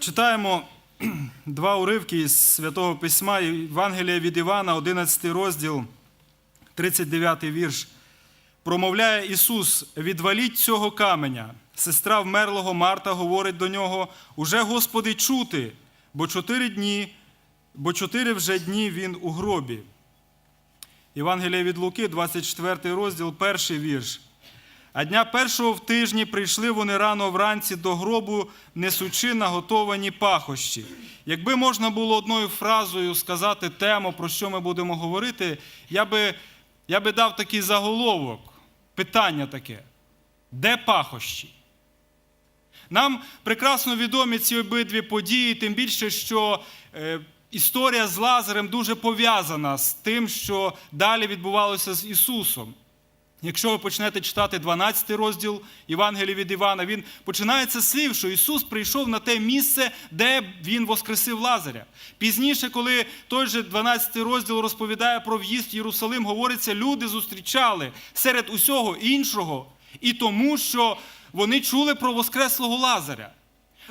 Читаємо два уривки із Святого Письма Євангелія від Івана, 11 розділ, 39 вірш. Промовляє Ісус: відваліть цього каменя. Сестра вмерлого Марта говорить до нього: Уже, Господи, чути, бо чотири дні, бо чотири вже дні він у гробі. Євангелія від Луки, 24 розділ, перший вірш. А дня першого в тижні прийшли вони рано вранці до гробу, несучи наготовані пахощі. Якби можна було одною фразою сказати тему, про що ми будемо говорити, я би, я би дав такий заголовок, питання таке: де пахощі? Нам прекрасно відомі ці обидві події, тим більше, що е, історія з Лазарем дуже пов'язана з тим, що далі відбувалося з Ісусом. Якщо ви почнете читати 12 розділ Євангелія від Івана, він починається з слів, що Ісус прийшов на те місце, де Він воскресив Лазаря. Пізніше, коли той же 12 розділ розповідає про в'їзд в Єрусалим, говориться, люди зустрічали серед усього іншого і тому, що вони чули про Воскреслого Лазаря.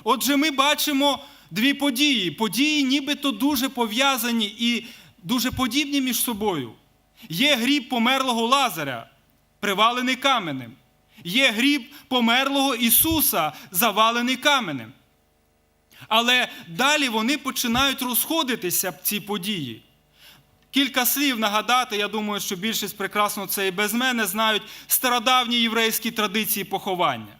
Отже, ми бачимо дві події. Події нібито дуже пов'язані і дуже подібні між собою. Є гріб померлого Лазаря, привалений каменем. Є гріб померлого Ісуса, завалений каменем. Але далі вони починають розходитися ці події. Кілька слів нагадати, я думаю, що більшість прекрасно це і без мене знають стародавні єврейські традиції поховання.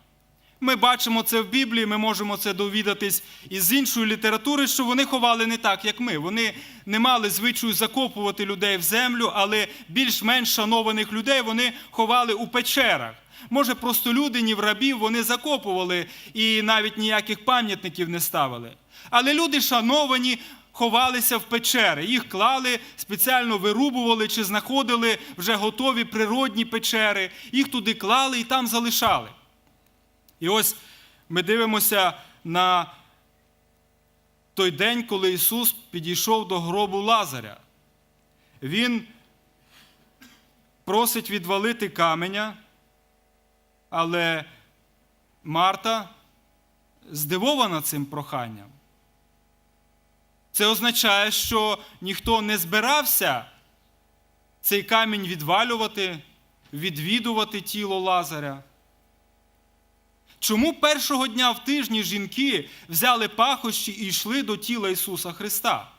Ми бачимо це в Біблії, ми можемо це довідатись із іншої літератури, що вони ховали не так, як ми. Вони не мали звичаю закопувати людей в землю, але більш-менш шанованих людей вони ховали у печерах. Може, просто людинів, рабів вони закопували і навіть ніяких пам'ятників не ставили. Але люди шановані ховалися в печери. Їх клали, спеціально вирубували чи знаходили вже готові природні печери. Їх туди клали і там залишали. І ось ми дивимося на той день, коли Ісус підійшов до гробу Лазаря. Він просить відвалити каменя, але Марта здивована цим проханням. Це означає, що ніхто не збирався цей камінь відвалювати, відвідувати тіло Лазаря. Чому першого дня в тижні жінки взяли пахощі і йшли до тіла Ісуса Христа?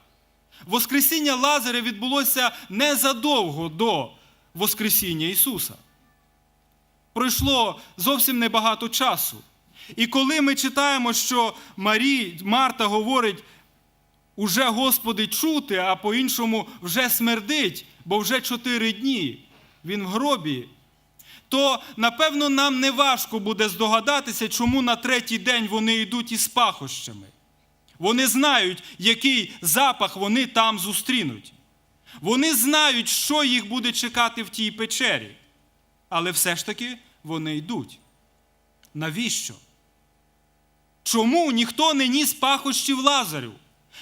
Воскресіння Лазаря відбулося незадовго до Воскресіння Ісуса. Пройшло зовсім небагато часу. І коли ми читаємо, що Марі, Марта говорить, уже Господи чути, а по-іншому вже смердить, бо вже чотири дні він в гробі то напевно нам не важко буде здогадатися, чому на третій день вони йдуть із пахощами. Вони знають, який запах вони там зустрінуть. Вони знають, що їх буде чекати в тій печері. Але все ж таки вони йдуть. Навіщо? Чому ніхто не ніс пахощів Лазарю?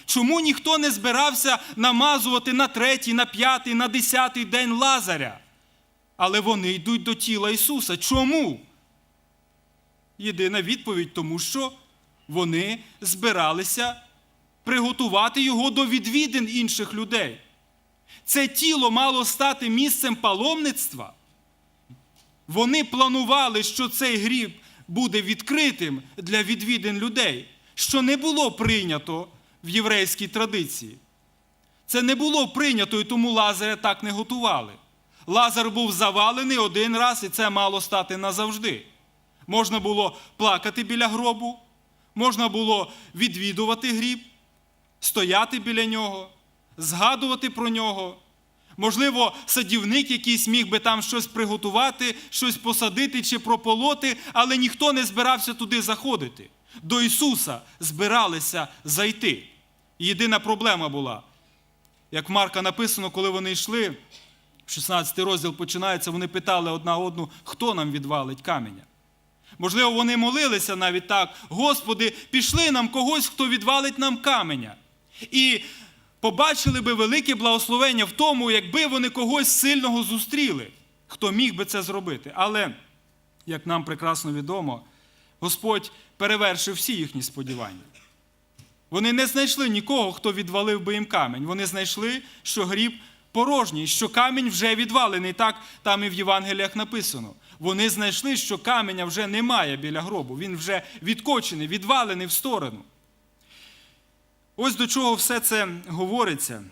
Чому ніхто не збирався намазувати на третій, на п'ятий, на десятий день Лазаря? Але вони йдуть до тіла Ісуса. Чому? Єдина відповідь, тому що вони збиралися приготувати його до відвідин інших людей. Це тіло мало стати місцем паломництва. Вони планували, що цей гріб буде відкритим для відвідин людей, що не було прийнято в єврейській традиції. Це не було прийнято, і тому Лазаря так не готували. Лазар був завалений один раз, і це мало стати назавжди. Можна було плакати біля гробу, можна було відвідувати гріб, стояти біля нього, згадувати про нього. Можливо, садівник якийсь міг би там щось приготувати, щось посадити чи прополоти, але ніхто не збирався туди заходити. До Ісуса збиралися зайти. Єдина проблема була, як Марка написано, коли вони йшли. 16 розділ починається, вони питали одна одну, хто нам відвалить каменя. Можливо, вони молилися навіть так: Господи, пішли нам когось, хто відвалить нам каменя. І побачили би велике благословення в тому, якби вони когось сильного зустріли, хто міг би це зробити. Але, як нам прекрасно відомо, Господь перевершив всі їхні сподівання. Вони не знайшли нікого, хто відвалив би їм камінь. Вони знайшли, що гріб порожній, що камінь вже відвалений. Так там і в Євангеліях написано. Вони знайшли, що каменя вже немає біля гробу. Він вже відкочений, відвалений в сторону. Ось до чого все це говориться.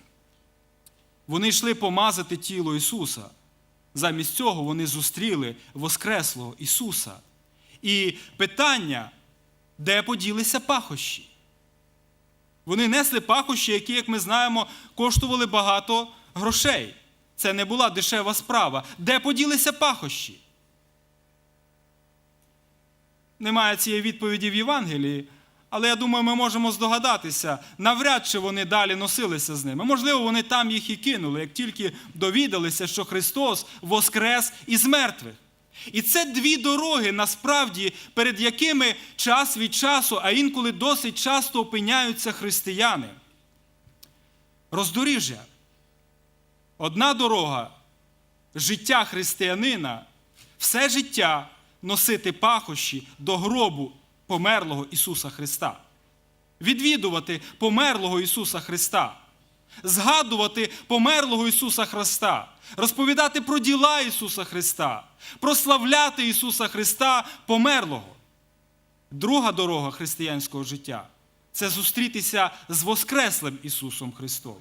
Вони йшли помазати тіло Ісуса. Замість цього вони зустріли Воскреслого Ісуса. І питання, де поділися пахощі? Вони несли пахощі, які, як ми знаємо, коштували багато грошей. Це не була дешева справа. Де поділися пахощі? Немає цієї відповіді в Євангелії, але я думаю, ми можемо здогадатися, навряд чи вони далі носилися з ними. Можливо, вони там їх і кинули, як тільки довідалися, що Христос воскрес із мертвих. І це дві дороги, насправді, перед якими час від часу, а інколи досить часто опиняються християни. Роздоріжжя. Одна дорога життя християнина, все життя носити пахощі до гробу померлого Ісуса Христа, відвідувати померлого Ісуса Христа, згадувати померлого Ісуса Христа, розповідати про діла Ісуса Христа, прославляти Ісуса Христа померлого. Друга дорога християнського життя це зустрітися з Воскреслим Ісусом Христом.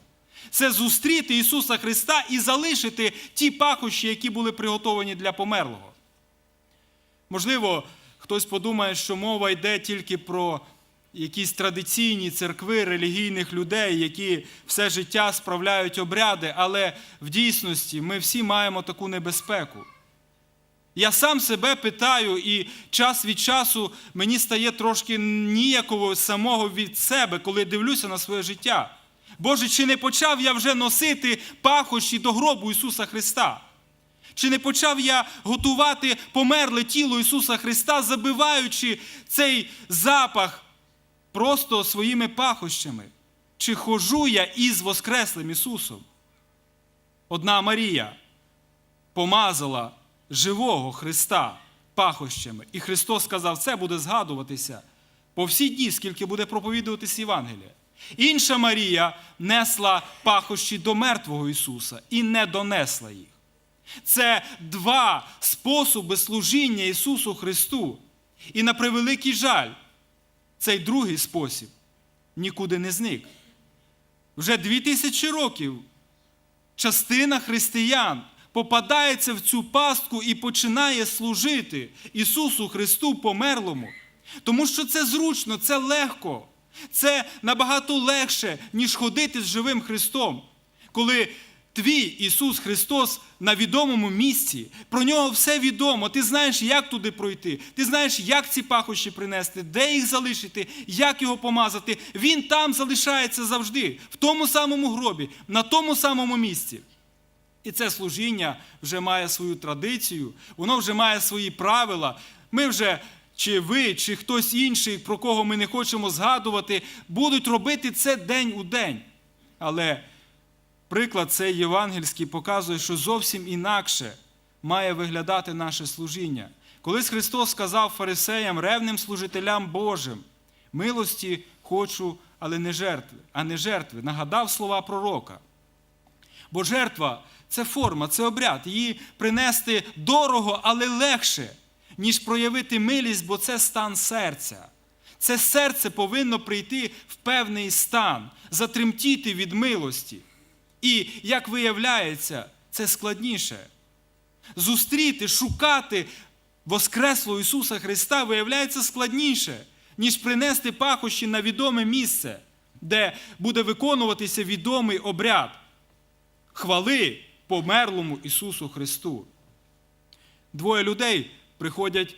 Це зустріти Ісуса Христа і залишити ті пахощі, які були приготовані для померлого. Можливо, хтось подумає, що мова йде тільки про якісь традиційні церкви релігійних людей, які все життя справляють обряди, але в дійсності ми всі маємо таку небезпеку. Я сам себе питаю, і час від часу мені стає трошки ніяково самого від себе, коли дивлюся на своє життя. Боже, чи не почав я вже носити пахощі до гробу Ісуса Христа? Чи не почав я готувати померле тіло Ісуса Христа, забиваючи цей запах просто своїми пахощами? Чи хожу я із Воскреслим Ісусом? Одна Марія помазала живого Христа пахощами, і Христос сказав, це буде згадуватися по всі дні, скільки буде проповідуватись Євангелія. Інша Марія несла пахощі до мертвого Ісуса і не донесла їх. Це два способи служіння Ісусу Христу. І на превеликий жаль, цей другий спосіб нікуди не зник. Вже дві тисячі років частина християн попадається в цю пастку і починає служити Ісусу Христу померлому. Тому що це зручно, це легко. Це набагато легше, ніж ходити з живим Христом. Коли твій Ісус Христос на відомому місці, про нього все відомо. Ти знаєш, як туди пройти, ти знаєш, як ці пахощі принести, де їх залишити, як його помазати. Він там залишається завжди, в тому самому гробі, на тому самому місці. І це служіння вже має свою традицію, воно вже має свої правила. Ми вже, чи ви, чи хтось інший, про кого ми не хочемо згадувати, будуть робити це день у день. Але приклад цей євангельський показує, що зовсім інакше має виглядати наше служіння. Колись Христос сказав фарисеям, ревним служителям Божим, милості хочу, але не жертви, а не жертви. Нагадав слова пророка. Бо жертва це форма, це обряд. Її принести дорого, але легше, ніж проявити милість, бо це стан серця. Це серце повинно прийти в певний стан, затремтіти від милості. І, як виявляється, це складніше. Зустріти, шукати Воскреслого Ісуса Христа виявляється складніше, ніж принести пахощі на відоме місце, де буде виконуватися відомий обряд хвали померлому Ісусу Христу. Двоє людей приходять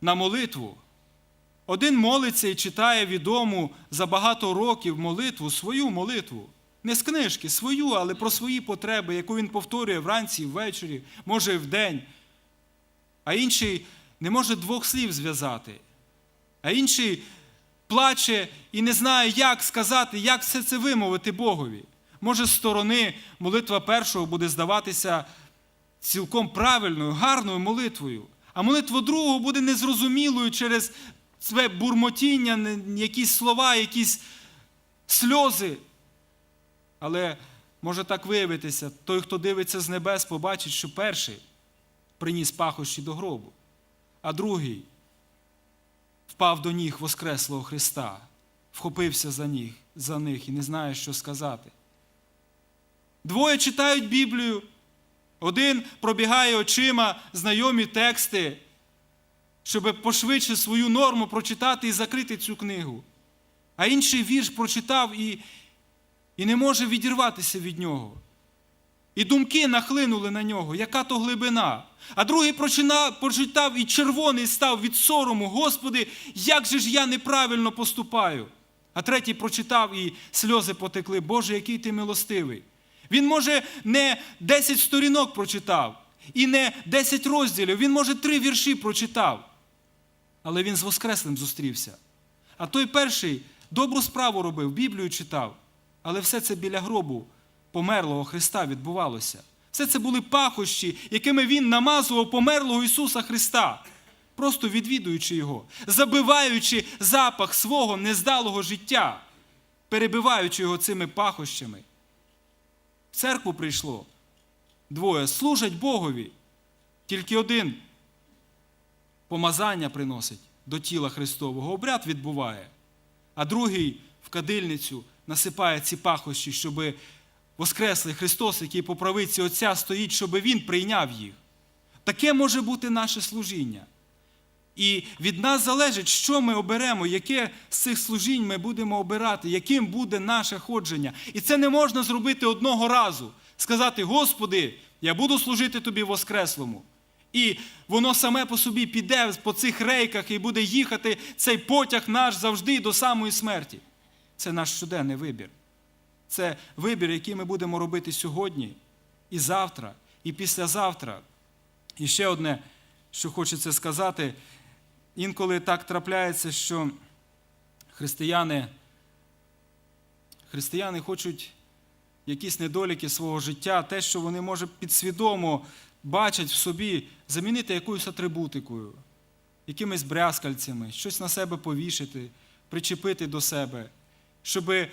на молитву. Один молиться і читає відому за багато років молитву, свою молитву. Не з книжки, свою, але про свої потреби, яку він повторює вранці, ввечері, може вдень. А інший не може двох слів зв'язати. А інший плаче і не знає, як сказати, як все це вимовити Богові. Може, з сторони молитва першого буде здаватися цілком правильною, гарною молитвою, а молитва другого буде незрозумілою через це бурмотіння, якісь слова, якісь сльози. Але може так виявитися, той, хто дивиться з небес, побачить, що перший приніс пахощі до гробу, а другий впав до ніг Воскреслого Христа, вхопився за них, за них і не знає, що сказати. Двоє читають Біблію, один пробігає очима знайомі тексти, щоб пошвидше свою норму прочитати і закрити цю книгу. А інший вірш прочитав і, і не може відірватися від нього. І думки нахлинули на нього, яка то глибина. А другий прочитав і червоний став від сорому. Господи, як же ж я неправильно поступаю. А третій прочитав і сльози потекли. Боже, який ти милостивий. Він, може, не 10 сторінок прочитав, і не 10 розділів, він, може, три вірші прочитав. Але він з Воскреслим зустрівся. А той перший добру справу робив, Біблію читав. Але все це біля гробу померлого Христа відбувалося. Все це були пахощі, якими він намазував померлого Ісуса Христа, просто відвідуючи Його, забиваючи запах свого нездалого життя, перебиваючи його цими пахощами. В церкву прийшло двоє, служать Богові. Тільки один помазання приносить до тіла Христового, обряд відбуває, а другий в кадильницю насипає ці пахощі, щоб Воскреслий Христос, який по правиці Отця стоїть, щоб Він прийняв їх. Таке може бути наше служіння. І від нас залежить, що ми оберемо, яке з цих служінь ми будемо обирати, яким буде наше ходження. І це не можна зробити одного разу. Сказати, Господи, я буду служити Тобі Воскреслому. І воно саме по собі піде по цих рейках і буде їхати цей потяг наш завжди до самої смерті. Це наш щоденний вибір. Це вибір, який ми будемо робити сьогодні, і завтра, і післязавтра. І ще одне, що хочеться сказати, інколи так трапляється, що християни, християни хочуть якісь недоліки свого життя, те, що вони, може, підсвідомо бачать в собі, замінити якоюсь атрибутикою, якимись брязкальцями, щось на себе повішати, причепити до себе, щоби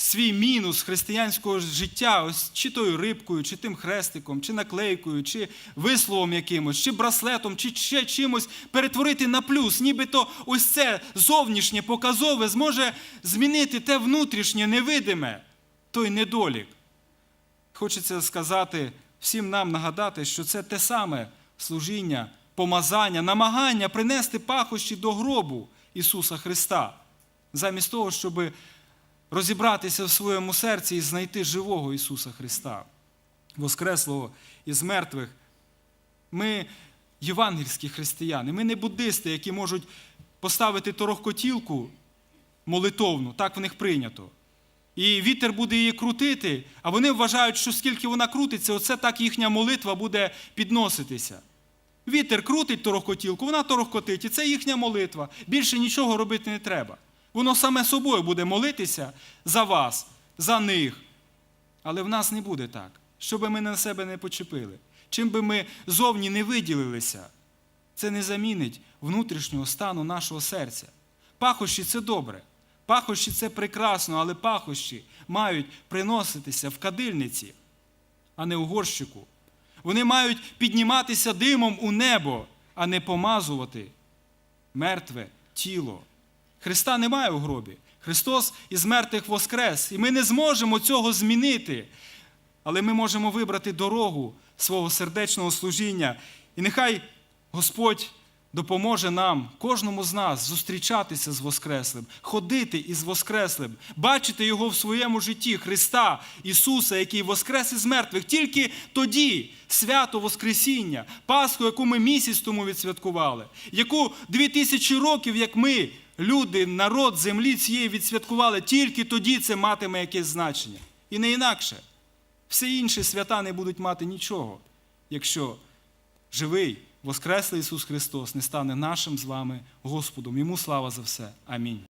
свій мінус християнського життя, ось чи тою рибкою, чи тим хрестиком, чи наклейкою, чи висловом якимось, чи браслетом, чи ще чимось перетворити на плюс, нібито ось це зовнішнє показове зможе змінити те внутрішнє невидиме, той недолік. Хочеться сказати всім нам нагадати, що це те саме служіння, помазання, намагання принести пахощі до гробу Ісуса Христа, замість того, щоби розібратися в своєму серці і знайти живого Ісуса Христа, Воскреслого із мертвих. Ми євангельські християни, ми не буддисти, які можуть поставити торохкотілку молитовну, так в них прийнято. І вітер буде її крутити, а вони вважають, що скільки вона крутиться, оце так їхня молитва буде підноситися. Вітер крутить торохкотілку, вона торохкотить, і це їхня молитва. Більше нічого робити не треба. Воно саме собою буде молитися за вас, за них. Але в нас не буде так, що би ми на себе не почепили. Чим би ми зовні не виділилися, це не замінить внутрішнього стану нашого серця. Пахощі це добре. Пахощі це прекрасно, але пахощі мають приноситися в кадильниці, а не у горщику. Вони мають підніматися димом у небо, а не помазувати мертве тіло. Христа немає у гробі. Христос із мертвих воскрес, і ми не зможемо цього змінити. Але ми можемо вибрати дорогу свого сердечного служіння. І нехай Господь допоможе нам, кожному з нас, зустрічатися з Воскреслим, ходити із Воскреслим, бачити Його в своєму житті, Христа, Ісуса, який воскрес із мертвих. Тільки тоді свято Воскресіння, Пасху, яку ми місяць тому відсвяткували, яку дві тисячі років, як ми, люди, народ землі цієї відсвяткували, тільки тоді це матиме якесь значення. І не інакше. Всі інші свята не будуть мати нічого, якщо живий, воскреслий Ісус Христос не стане нашим з вами Господом. Йому слава за все. Амінь.